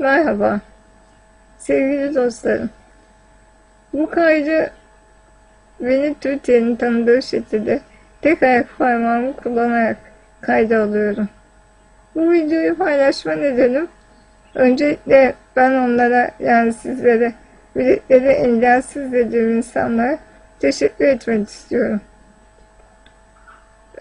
Merhaba, sevgili dostlarım. Bu kaydı beni Türkiye'nin tanıdığı şekilde tek ayak parmağımı kullanarak kayda alıyorum. Bu videoyu paylaşma nedenim öncelikle ben onlara yani sizlere bilekleri engelsiz dediğim insanlara teşekkür etmek istiyorum.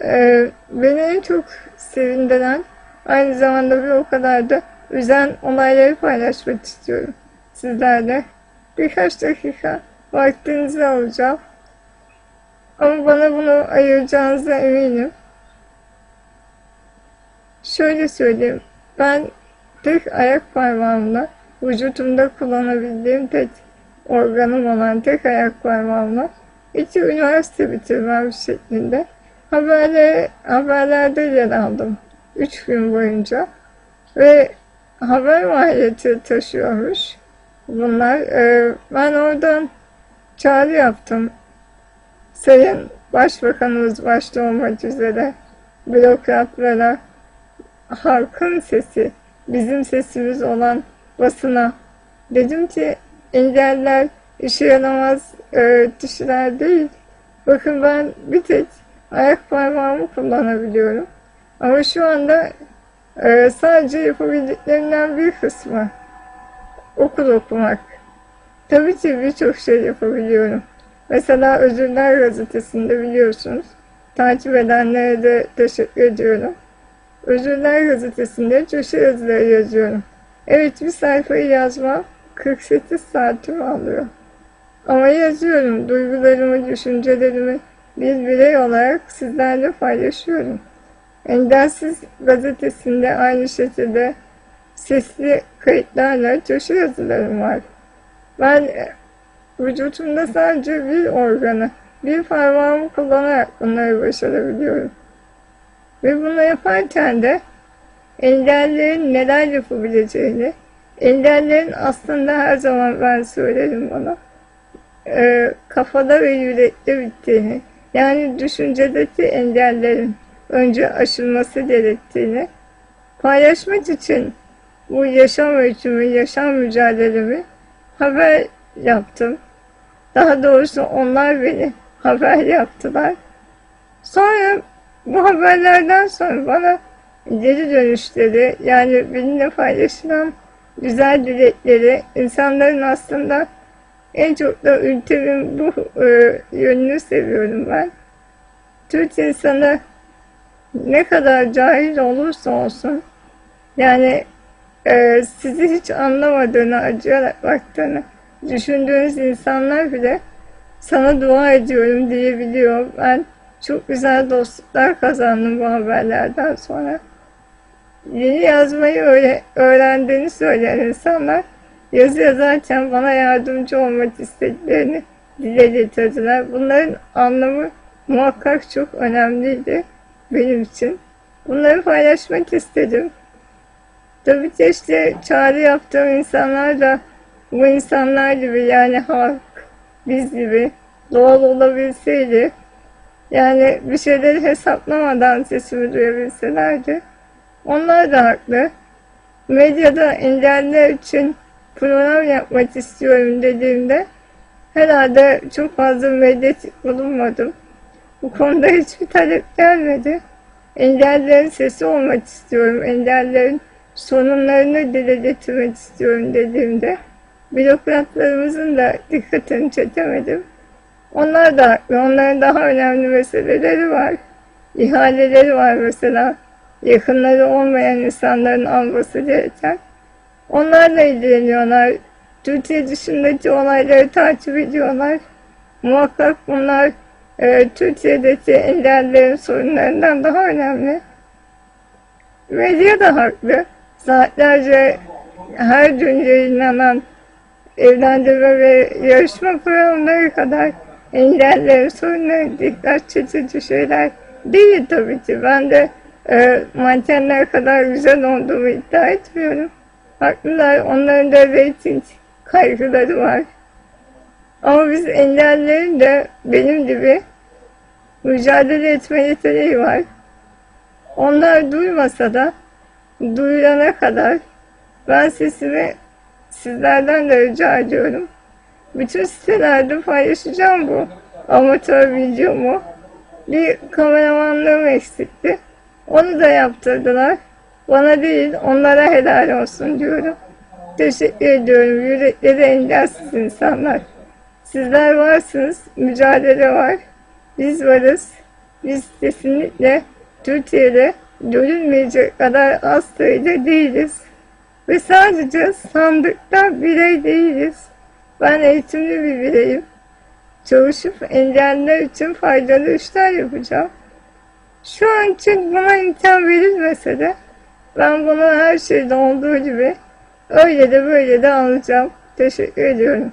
Ee, beni en çok sevindiren aynı zamanda bir o kadar da üzen olayları paylaşmak istiyorum sizlerle. Birkaç dakika vaktinizi alacağım. Ama bana bunu ayıracağınıza eminim. Şöyle söyleyeyim. Ben tek ayak parmağımla vücutumda kullanabildiğim tek organım olan tek ayak parmağımla iki üniversite bitirmem şeklinde haberle, haberlerde yer aldım. Üç gün boyunca. Ve haber mahiyeti taşıyormuş bunlar. Ee, ben oradan çağrı yaptım. Sayın Başbakanımız başta olmak üzere bürokratlara halkın sesi, bizim sesimiz olan basına dedim ki engeller işe yaramaz e, kişiler değil. Bakın ben bir tek ayak parmağımı kullanabiliyorum. Ama şu anda e, sadece yapabildiklerinden bir kısmı okul okumak. Tabii ki birçok şey yapabiliyorum. Mesela Özürler Gazetesi'nde biliyorsunuz. Takip edenlere de teşekkür ediyorum. Özürler Gazetesi'nde köşe yazıları yazıyorum. Evet bir sayfayı yazmam 48 saatimi alıyor. Ama yazıyorum. Duygularımı, düşüncelerimi bir birey olarak sizlerle paylaşıyorum. Engelsiz gazetesinde aynı şekilde sesli kayıtlarla köşe yazılarım var. Ben e, vücutumda sadece bir organı, bir parmağımı kullanarak bunları başarabiliyorum. Ve bunu yaparken de engellerin neler yapabileceğini, engellerin aslında her zaman ben söylerim bunu, e, kafada ve yürekte bittiğini, yani düşüncedeki engellerin önce aşılması gerektiğini paylaşmak için bu yaşam öykümü, yaşam mücadelemi haber yaptım. Daha doğrusu onlar beni haber yaptılar. Sonra bu haberlerden sonra bana geri dönüşleri yani benimle paylaşılan güzel dilekleri insanların aslında en çok da ülkemin bu e, yönünü seviyorum ben. Türk insanı ne kadar cahil olursa olsun yani e, sizi hiç anlamadığını, acıyarak baktığını düşündüğünüz insanlar bile sana dua ediyorum diyebiliyor. Ben çok güzel dostluklar kazandım bu haberlerden sonra. Yeni yazmayı öyle öğrendiğini söyleyen insanlar yazı yazarken bana yardımcı olmak istediklerini dile getirdiler. Bunların anlamı muhakkak çok önemliydi benim için. Bunları paylaşmak istedim. Tabii ki işte çağrı yaptığım insanlar da bu insanlar gibi yani halk, biz gibi doğal olabilseydi yani bir şeyleri hesaplamadan sesimi duyabilselerdi onlar da haklı. Medyada engeller için program yapmak istiyorum dediğimde herhalde çok fazla medyatik bulunmadım. Bu konuda hiçbir talep gelmedi. Engellerin sesi olmak istiyorum. Engellerin sorunlarını dile getirmek istiyorum dediğimde bürokratlarımızın da dikkatini çekemedim. Onlar da haklı. Onların daha önemli meseleleri var. İhaleleri var mesela. Yakınları olmayan insanların alması gereken. Onlarla ilgileniyorlar. Türkiye dışındaki olayları takip ediyorlar. Muhakkak bunlar e, Türkiye'deki engellerin sorunlarından daha önemli. Medya da haklı. Saatlerce her gün yayınlanan evlendirme ve yarışma programları kadar engellerin sorunları dikkat çekici şeyler değil tabii ki. Ben de e, mankenler kadar güzel olduğumu iddia etmiyorum. Haklılar, onların da reyting kaygıları var. Ama biz engellerin de benim gibi mücadele etme yeteneği var. Onlar duymasa da duyulana kadar Ben sesimi sizlerden de rica ediyorum. Bütün sitelerde paylaşacağım bu amatör videomu. Bir kameramanlığım eksikti. Onu da yaptırdılar. Bana değil, onlara helal olsun diyorum. Teşekkür ediyorum. Yürekleri engelsiz insanlar. Sizler varsınız, mücadele var. Biz varız. Biz kesinlikle Türkiye'de görülmeyecek kadar az sayıda değiliz. Ve sadece sandıkta birey değiliz. Ben eğitimli bir bireyim. Çalışıp engelliler için faydalı işler yapacağım. Şu an için buna imkan verilmese de ben bunu her şeyde olduğu gibi öyle de böyle de alacağım. Teşekkür ediyorum.